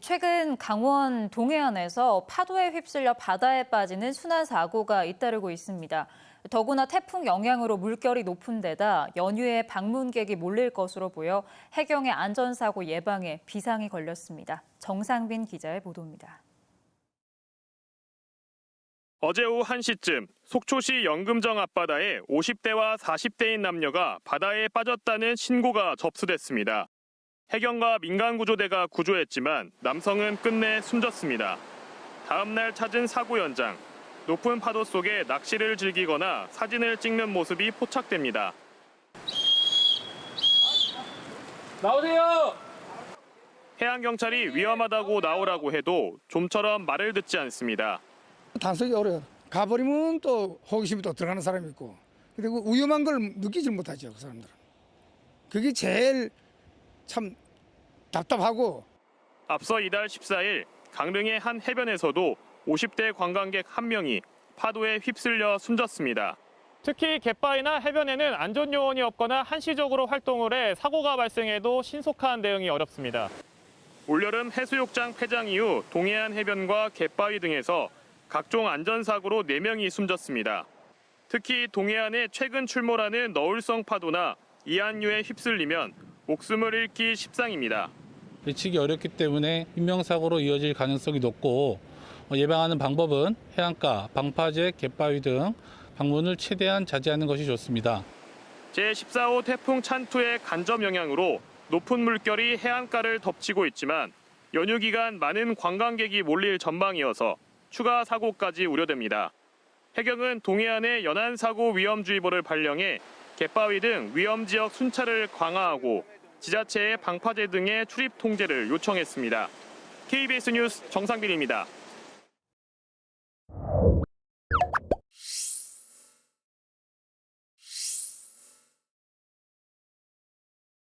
최근 강원 동해안에서 파도에 휩쓸려 바다에 빠지는 순환 사고가 잇따르고 있습니다. 더구나 태풍 영향으로 물결이 높은 데다 연휴에 방문객이 몰릴 것으로 보여 해경의 안전사고 예방에 비상이 걸렸습니다. 정상빈 기자의 보도입니다. 어제 오후 1시쯤 속초시 영금정 앞바다에 50대와 40대인 남녀가 바다에 빠졌다는 신고가 접수됐습니다. 해경과 민간구조대가 구조했지만 남성은 끝내 숨졌습니다. 다음 날 찾은 사고 현장. 높은 파도 속에 낚시를 즐기거나 사진을 찍는 모습이 포착됩니다. 나오세요. 해양경찰이 위험하다고 나오라고 해도 좀처럼 말을 듣지 않습니다. 단속이 어려요. 가버리면 또 호기심이 또 들어가는 사람이 있고. 근데 그 위험한 걸 느끼질 못하죠, 그 사람들은. 그게 제일 참 답답하고 앞서 이달 14일 강릉의 한 해변에서도 50대 관광객 한 명이 파도에 휩쓸려 숨졌습니다. 특히 갯바위나 해변에는 안전 요원이 없거나 한시적으로 활동을 해 사고가 발생해도 신속한 대응이 어렵습니다. 올여름 해수욕장 폐장 이후 동해안 해변과 갯바위 등에서 각종 안전사고로 4명이 숨졌습니다. 특히 동해안에 최근 출몰하는 너울성 파도나 이안류에 휩쓸리면 목숨을 잃기 십상입니다. 예측이 어렵기 때문에 인명사고로 이어질 가능성이 높고 어, 예방하는 방법은 해안가, 방파제, 갯바위 등 방문을 최대한 자제하는 것이 좋습니다. 제14호 태풍 찬투의 간접 영향으로 높은 물결이 해안가를 덮치고 있지만 연휴 기간 많은 관광객이 몰릴 전망이어서 추가 사고까지 우려됩니다. 해경은 동해안에 연안 사고 위험주의보를 발령해 갯바위 등 위험 지역 순찰을 강화하고 지자체의 방파제 등의 출입 통제를 요청했습니다. KBS 뉴스 정상빈입니다.